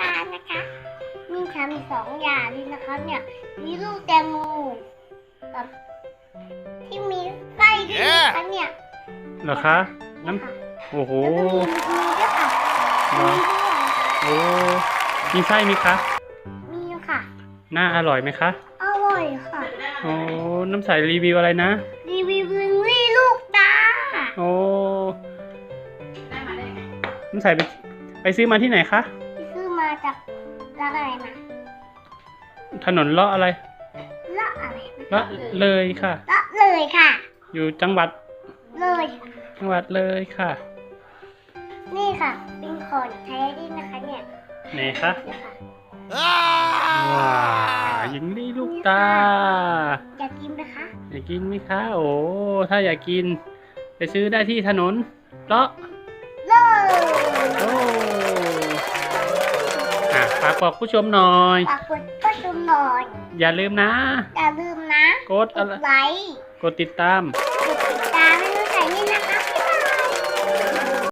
ร้านนะคะ มีทำสองอย่างเลยนะคะเนี่ยมีลูกแตงโมกับที่มีไส้ด้วยนะคะเนี่ยเหรอคะน้ค่ะำโอ้โหแล้วก็มีมีด้วยค่ะเหรอมีด้วยโอ้มีไส้ไหมคะมีค่ะ น่าอร่อยไหมคะอร่อยค่ะโอ้น้ำใสรีวิวอะไรนะ รีวิววิงลี่ลูกตาโอ้น้ำใสไปไปซื้อมาที่ไหนคะซื้อ มาจากร้านอะไรนะถนนเลาะอะไรละอะไรนะเลาะเลยค่ะ ละเลยค่ะ อยู่จังหวัดเลยค่ะจังหวัดเลยค่ะ นี่ค่ะเป็นของแท้ดีนะคะเนี่ยไหนคะนี่ค่ะว้าหญิงลีลูกตา อยากกินไหมคะ อยากกินไหมคะ โอ้ ถ้าอยากกิน ไปซื้อได้ที่ถนนเลาะเลยโอ้อะ ฝากบอกผู้ชมหน่อย ฝากกดก็ชมหน่อย อย่าลืมนะ อย่าลืมนะ กดกอะดไรไลค์ กดติดตามกด